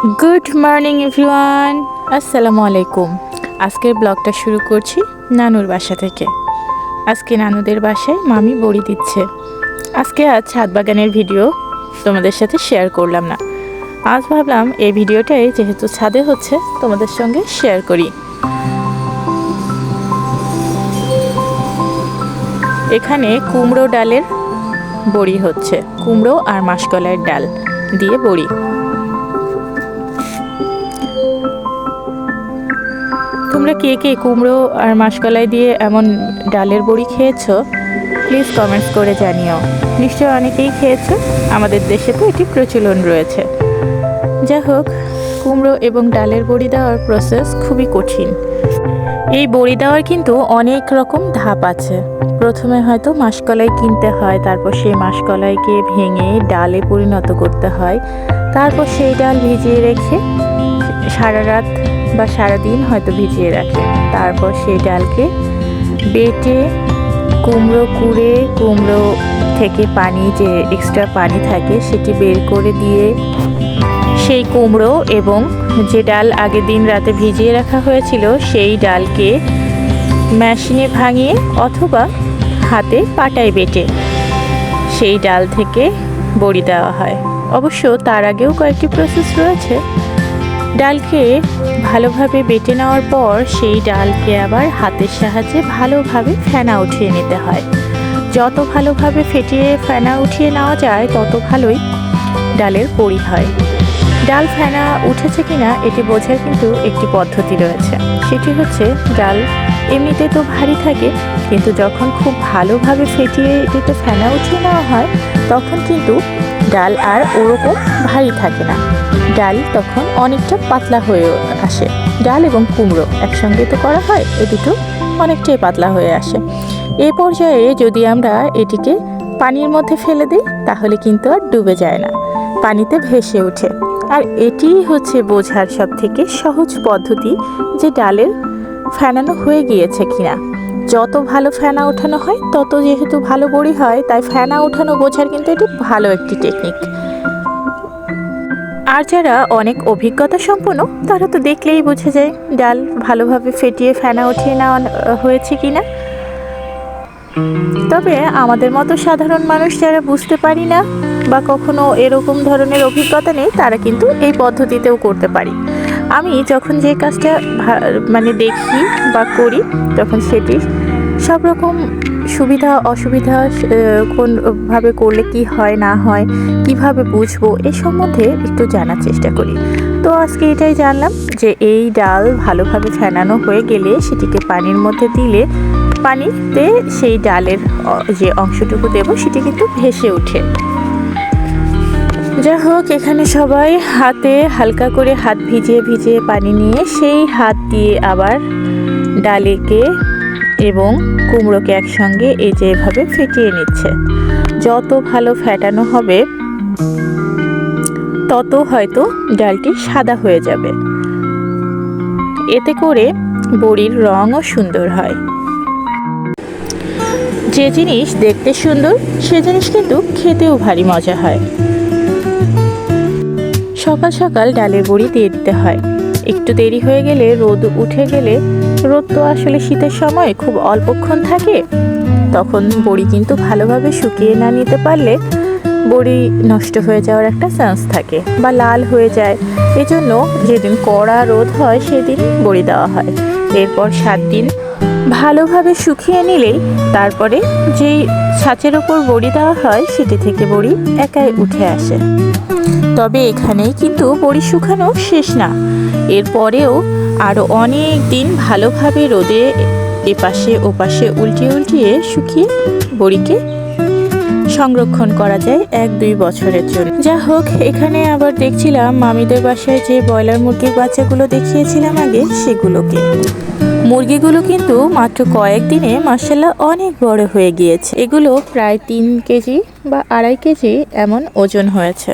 Good morning everyone আসসালামু আলাইকুম। আজকের ব্লগটা শুরু করছি নানুর বাসা থেকে। আজকে নানুদের বাসায় মামি বড়ি দিচ্ছে। আজকে আজ ছাদ বাগানের ভিডিও তোমাদের সাথে শেয়ার করলাম না। আজ ভাবলাম এই ভিডিওটাই যেহেতু ছাদে হচ্ছে, তোমাদের সঙ্গে শেয়ার করি। এখানে কুমড়ো ডালের বড়ি হচ্ছে। কুমড়ো আর মাসকলাইয়ের ডাল দিয়ে বড়ি। তোমরা কে কে কুমড়ো আর মাসকলাই দিয়ে এমন ডালের বড়ি খেয়েছো? প্লিজ কমেন্টস করে জানিও। নিশ্চয় অনেকেই খেয়েছো। আমাদের দেশে তো এটি প্রচলন রয়েছে। যাই হোক, কুমড়ো এবং ডালের বড়ি দেওয়ার প্রসেস খুবই কঠিন। এই বড়ি দেওয়ার কিন্তু অনেক রকম ধাপ আছে। প্রথমে হয়তো মাসকলাই কিনতে হয়, তারপর সেই মাসকলাইকে ভেঙে ডালে পরিণত করতে হয়, তারপর সেই ডাল ভিজিয়ে রেখে সারা রাত বা সারাদিন হয়তো ভিজিয়ে রাখে। তারপর সেই ডালকে বেটে, কুমড়ো কুড়ে, কুমড়ো থেকে পানি, যে এক্সট্রা পানি থাকে সেটি বের করে দিয়ে সেই কুমড়ো এবং যে ডাল আগের দিন রাতে ভিজিয়ে রাখা হয়েছিল সেই ডালকে মেশিনে ভাঙিয়ে অথবা হাতে পাটায় বেটে সেই ডাল থেকে বড়ি দেওয়া হয়। অবশ্য তার আগেও কয়েকটি প্রসেস রয়েছে। ডালকে ভালোভাবে বেটে নেওয়ার পর সেই ডালকে আবার হাতের সাহায্যে ভালোভাবে ফেনা উঠিয়ে নিতে হয়। যত ভালোভাবে ফেটিয়ে ফেনা উঠিয়ে নেওয়া যায়, তত ভালোই ডালের পরি হয়। ডাল ফেনা উঠেছে কিনা, এটি বোঝার কিন্তু একটি পদ্ধতি রয়েছে। সেটি হচ্ছে, ডাল এমনিতে তো ভারী থাকে, কিন্তু যখন খুব ভালোভাবে ফেটিয়ে এটিতে ফেনা উঠিয়ে নেওয়া হয় তখন কিন্তু ডাল আর ওরকম ভারী থাকে না। ডাল তখন অনেকটা পাতলা হয়ে আসে। ডাল এবং কুমড়ো একসঙ্গে তো করা হয়, এ দুটো অনেকটাই পাতলা হয়ে আসে। এ পর্যায়ে যদি আমরা এটিকে পানির মধ্যে ফেলে দিই, তাহলে কিন্তু আর ডুবে যায় না। পানিতে ভেসে ওঠে। আর এটিই হচ্ছে বোঝার সব থেকে সহজ পদ্ধতি যে ডালের ফেনানো হয়ে গিয়েছে কিনা। যত ভালো ফেনা ওঠানো হয়, তত যেহেতু ভালো বড়ি হয়, তাই ফেনা ওঠানো বোঝার কিন্তু এটি ভালো একটি টেকনিক আর যারা অনেক অভিজ্ঞতা সম্পন্ন, তারা তো দেখলেই বোঝা যায় ডাল ভালোভাবে ফেটিয়ে ফেনা উঠিয়ে নেওয়া হয়েছে কিনা। তবে আমাদের মতো সাধারণ মানুষ যারা বুঝতে পারি না বা কখনো এরকম ধরনের অভিজ্ঞতা নেই, তারা কিন্তু এই পদ্ধতিতেও করতে পারি। আমি যখন যে কাজটা মানে দেখি বা করি তখন সেটি, সব রকম সুবিধা, অসুবিধা কোনভাবে করলে কি হয়, না হয়, কীভাবে বুঝব, এ সম্বন্ধে একটু জানার চেষ্টা করি। তো আজকে এটাই জানলাম যে এই ডাল ভালোভাবে ফেনানো হয়ে গেলে সেটিকে পানির মধ্যে দিলে, পানিতে সেই ডালের যে অংশটুকু দেব সেটি কিন্তু ভেসে ওঠে। যা হোক এখানে সবাই হাতে হালকা করে হাত ভিজিয়ে ভিজিয়ে পানি নিয়ে সেই হাত দিয়ে আবার ডালেকে এবং কুমড়োকে একসঙ্গে এই যে এভাবে ফেটিয়ে নিচ্ছে। যত ভালো ফেটানো হবে, তত হয়তো ডালটি সাদা হয়ে যাবে। এতে করে বড়ির রঙও সুন্দর হয়। যে জিনিস দেখতে সুন্দর, সে জিনিস কিন্তু খেতেও ভারী মজা হয়। সকাল সকাল ডালের বড়ি দিয়ে দিতে হয়। একটু দেরি হয়ে গেলে রোদ উঠে গেলে, রোদ তো আসলে শীতের সময় খুব অল্পক্ষণ থাকে, তখন বড়ি কিন্তু ভালোভাবে শুকিয়ে না নিতে পারলে বড়ি নষ্ট হয়ে যাওয়ার একটা চান্স থাকে বা লাল হয়ে যায়। এজন্য যেদিন কড়া রোদ হয় সেদিন বড়ি দেওয়া হয়। এরপর সাত দিন ভালোভাবে শুকিয়ে নিলেই তারপরে যেই ছাঁচের ওপর বড়ি দেওয়া হয় সেটি থেকে বড়ি একাই উঠে আসে। তবে এখানেই কিন্তু বড়ি শুকানো শেষ না। এরপরেও আরও অনেক দিন ভালোভাবে রোদে এপাশে ওপাশে উল্টিয়ে উল্টিয়ে শুকিয়ে বড়িকে সংরক্ষণ করা যায় এক দুই বছরের জন্য। যা হোক, এখানে আবার দেখছিলাম মামিদের বাসায় যে ব্রয়লার মুরগির বাচ্চাগুলো দেখিয়েছিলাম আগে সেগুলোকে। মুরগিগুলো কিন্তু মাত্র কয়েকদিনে মার্শাল্লাহ অনেক বড় হয়ে গিয়েছে। এগুলো প্রায় তিন কেজি বা আড়াই কেজি এমন ওজন হয়েছে।